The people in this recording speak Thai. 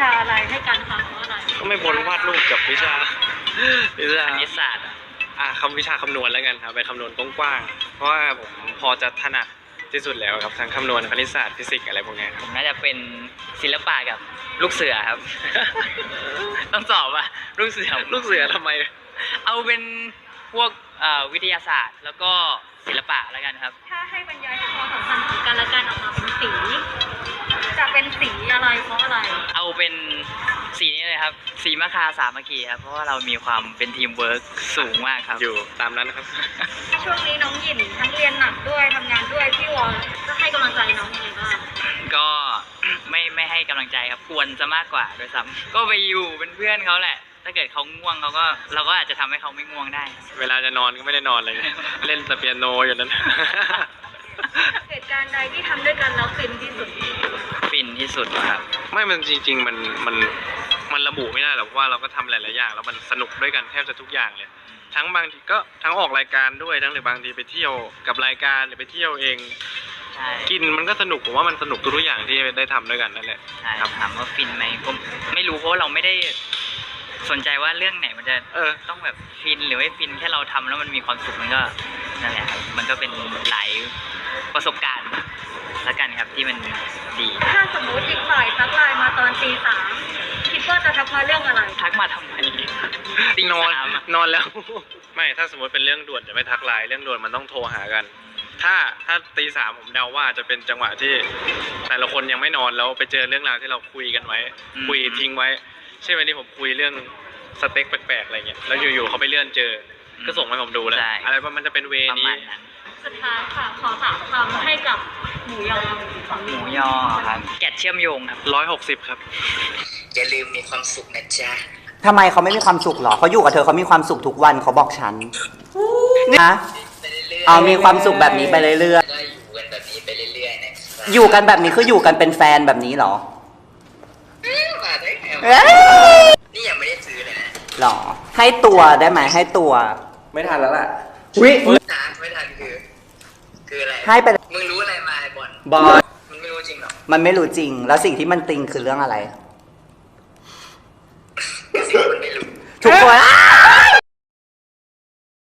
ชาอะไรให้การทำเพราอะไรก็ไม่บนวาดรูปกับวิชา วิชาคณิตศาสตร์อะอะคำวิชาคำนวณแล้วกันครับไปคำนวณกว้างๆ เพราะว่าผมพอจะถนัดที่สุดแล้วครับทางคำนวณคณิตศาสตร์ฟิสิกส์อะไรพวกนี้ครับผมน่าจะเป็นศิลปะกับลูกเสือครับ ต้องสอบอะลูกเสือ ลูกเสือทำไม เอาเป็นพวกวิทยาศาสตร์ แล้วก็ศิลปะแล้วกันครับ ถ้าให้บรรยายถึงความสำคัญขอกันและกันออกมาเป็นสี จะเป็นสีอะไรเพราะอะไร เอาเป็นสีนี้เลยครับ สีมะคาสามัคคีครับ เพราะว่าเรามีความเป็นทีมเวิร์กสูงมากครับ อยู่ตามนั้นนะครับ ช่วงนี้น้องหยินทั้งเรียนหนักด้วยทำงานด้วยพี่วอลจะให้กำลังใจน้องยังไงบ้างก็ไม่ไม่ให้กำลังใจครับกวนจะมากกว่าโดวยซ้ำก็ไปอยู่เป็นเพื่อนเขาแหละ ถ้าเกิดเขาง่วงเขาก็เราก็อาจจะทำให้เขาไม่ง่วงได้ เวลาจะนอนก็ไม่ได้นอนเลย เล่นแต่เปียโนอยู่นั้น เหตุการณ์ใดที่ทำด้วยกันแล้วฟินที่สุดฟิน ที่สุดครับไม่มันจริง ๆ มันมันมันระบุไม่ได้หรอกเพราะว่าเราก็ทำหลายๆอย่าง แล้วมันสนุกด้วยกันแทบจะทุกอย่างเลย ทั้งบางทีก็ทั้งออกรายการด้วยทั้งหรือบางทีไปเที่ยวกับรายการหรือไปเที่ยวเอง ใช่กินมันก็สนุกผมว่ามันสนุกทุกๆอย่างที่ได้ทำด้วยกันนั่นแหละ ใช่ถามว่าฟินไหมก็ไม่รู้เพราะว่าเราไม่ได้สนใจว่าเรื่องไหนมันจะเออ ต้องแบบฟินหรือไม่ฟินแค่เราทำแล้วมันมีความสุขมันก็นั่นแหละครับมันก็เป็นหลายประสบการณ์แล้วกันครับ ที่มันดี ถ้าสมมติอีกฝ่ายทักไลน์มาตอนตีสามคิดว่าจะทักมาเรื่องอะไร ทักมาทำไมตีนอนสามอะนอนแล้ว ไม่ถ้าสมมติเป็นเรื่องด่วนจะไม่ทักไลน์เรื่องด่วนมันต้องโทรหากัน ถ้าถ้าตีสามผมเดาว่าจะเป็นจังหวะที่ แต่ละคนยังไม่นอนแล้วไปเจอเรื่องราวที่เราคุยกันไว้คุยทิ้งไว้ใช่ไหมที่ผมคุยเรื่องสเต็กแปลกๆอะไรเงี้ยแล้วอยู่ๆเขาไปเลื่อนเจอ ก็ส่งมาให้ผมดูแล้วใช่ อะไรว่ามันจะเป็นเวประนี้มาณนั้นสุดท้ายค่ะ ขอสามคำให้กับ หมูยอของหมูยอครับแกะเชื่อมโยงครับร้อยหกสิบครับ อย่าลืมมีความสุขนะจ๊ะทำไมเขาไม่มีความสุขหรอเขาอยู่กับเธอเขามีความสุขทุกวันเขาบอกฉันนะไปเรื่อยๆเอามีความสุขแบบนี้ไปเรื่อยก็อยู่กันแบบนี้ไปเรื่อยๆนะครับๆอยู่กันแบบนี้คืออยู่กันเป็นแฟนแบบนี้เหรอเอ๊ะมาได้ไงวะเอ้ยนี่ยังไม่ได้ซื้อเลยนะหรอ ให้ตัวได้ไหมให้ตัว ไม่ทันแล้วล่ะวินะไม่ทันคือ คืออะไรให้ไปมึงรู้อะไรมาไอ้บอล บอลมึงไม่รู้จริงหรอมันไม่รู้จริง แล้วสิ่งที่มันติงคือเรื่องอะไร สิ่งที่มันไม่รู้ ทุกคนอ้า